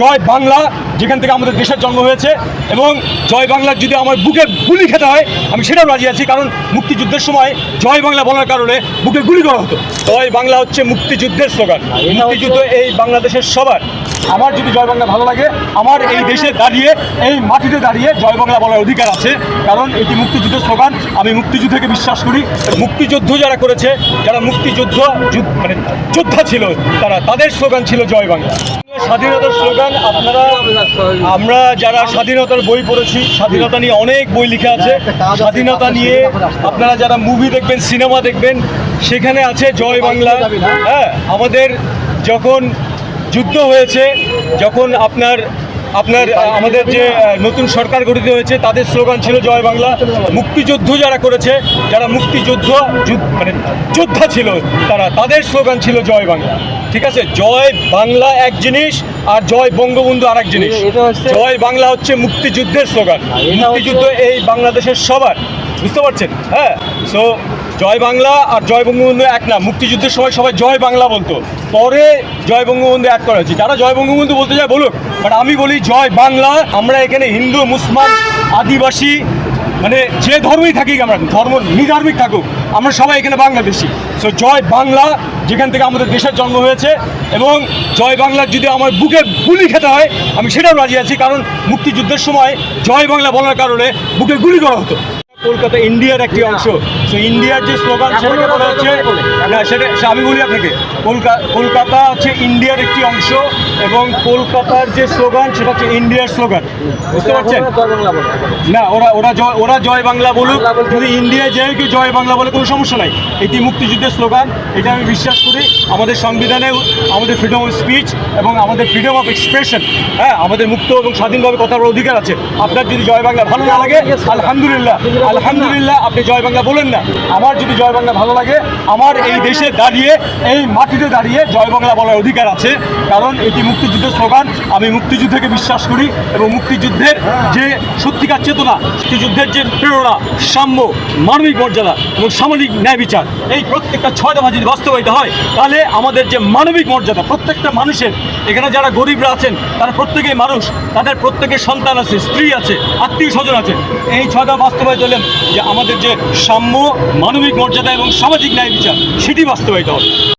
জয় বাংলা যেখান থেকে আমাদের দেশের জন্ম হয়েছে এবং জয় বাংলার যদি আমার বুকে গুলি খেতে হয় আমি সেটাও রাজি আছি কারণ মুক্তিযুদ্ধের সময় জয় বাংলা বলার কারণে বুকে গুলি করা হতো। জয় বাংলা হচ্ছে মুক্তিযুদ্ধের স্লোগান। মুক্তিযুদ্ধ এই বাংলাদেশের সবার। আমার যদি জয় বাংলা ভালো লাগে, আমার এই দেশে দাঁড়িয়ে, এই মাটিতে দাঁড়িয়ে জয় বাংলা বলার অধিকার আছে। কারণ এটি মুক্তিযুদ্ধের স্লোগান। আমি মুক্তিযুদ্ধকে বিশ্বাস করি। মুক্তিযুদ্ধ যারা করেছে, যারা মুক্তিযুদ্ধ মানে যোদ্ধা ছিল তারা, তাদের স্লোগান ছিল জয় বাংলা। স্বাধীনতার স্লোগান আপনারা আমরা যারা স্বাধীনতার বই পড়েছি, স্বাধীনতা নিয়ে অনেক বই লেখা আছে। স্বাধীনতা নিয়ে আপনারা যারা মুভি দেখবেন সিনেমা দেখবেন, সেখানে আছে জয় বাংলা। হ্যাঁ আমাদের যখন যুদ্ধ হয়েছে যখন আপনার আপনার আমাদের যে নতুন সরকার গঠিত হয়েছে তাদের স্লোগান ছিল জয় বাংলা। মুক্তিযুদ্ধ যারা করেছে যারা মুক্তিযুদ্ধ মানে যোদ্ধা ছিল তারা তাদের স্লোগান ছিল জয় বাংলা। ঠিক আছে? জয় বাংলা এক জিনিস আর জয় বঙ্গবন্ধু আর এক জিনিস জয় বাংলা হচ্ছে মুক্তিযুদ্ধের স্লোগান। মুক্তিযুদ্ধ এই বাংলাদেশের সবার। বুঝতে পারছেন? হ্যাঁ? সো জয় বাংলা আর জয় বঙ্গবন্ধু এক না, মুক্তিযুদ্ধের সময় সবাই জয় বাংলা বলতো। পরে জয় বঙ্গবন্ধু এক করা হয়েছে। যারা জয় বঙ্গবন্ধু বলতে যায়, বলুক বাট আমি বলি জয় বাংলা, আমরা এখানে হিন্দু, মুসলমান, আদিবাসী মানে যে ধর্মই থাকি আমরা, ধর্ম নিধার্মিক থাকুক, আমরা সবাই এখানে বাংলাদেশি। সো জয় বাংলা, যেখান থেকে আমাদের দেশের জন্ম হয়েছে, এবং জয় বাংলার যদি আমার বুকে গুলি খেতে হয়, আমি সেটাও রাজি আছি, কারণ মুক্তিযুদ্ধের সময় জয় বাংলা বলার কারণে বুকে গুলি করা হতো। কলকাতা ইন্ডিয়ার একটি অংশ। সো ইন্ডিয়ার যে স্লোগান সেটাকে বলা হচ্ছে না সেটা আমি বলি আপনাকে। কলকাতা কলকাতা হচ্ছে ইন্ডিয়ার একটি অংশ এবং কলকাতার যে স্লোগান সেটা হচ্ছে ইন্ডিয়ার স্লোগান বুঝতে পারছেন? না ওরা ওরা জয় ওরা জয় বাংলা বলুক। যদি ইন্ডিয়া যায় কেউ জয় বাংলা বলে কোনো সমস্যা নাই। এটি মুক্তিযুদ্ধের স্লোগান এটা আমি বিশ্বাস করি আমাদের সংবিধানে আমাদের ফ্রিডম অফ স্পিচ এবং আমাদের ফ্রিডম অফ এক্সপ্রেশন হ্যাঁ আমাদের মুক্ত এবং স্বাধীনভাবে কথা বলার অধিকার আছে। আপনার যদি জয় বাংলা ভালো না লাগে আলহামদুলিল্লাহ। আলহামদুলিল্লাহ, আপনি জয় বাংলা বলেন না। আমার যদি জয় বাংলা ভালো লাগে, আমার এই দেশে দাঁড়িয়ে, এই মাটিতে দাঁড়িয়ে জয় বাংলা বলার অধিকার আছে। কারণ এটি মুক্তিযুদ্ধের স্লোগান। আমি মুক্তিযুদ্ধকে বিশ্বাস করি এবং মুক্তিযুদ্ধের যে সত্যিকার চেতনা, মুক্তিযুদ্ধের যে প্রেরণা, সাম্য, মানবিক মর্যাদা এবং সামরিক ন্যায় বিচার, এই প্রত্যেকটা ছয় দফা যদি বাস্তবায়িত হয়, তাহলে আমাদের যে মানবিক মর্যাদা, প্রত্যেকটা মানুষের, এখানে যারা গরিবরা আছেন, তারা প্রত্যেকেই মানুষ, তাদের প্রত্যেকের সন্তান আছে, স্ত্রী আছে আত্মীয় স্বজন আছে। এই ছয় দফা বাস্তবায়িত হলেন যে আমাদের যে সাম্য মানবিক মর্যাদা এবং সামাজিক ন্যায় বিচার সেটি বাস্তবায়িত হবে।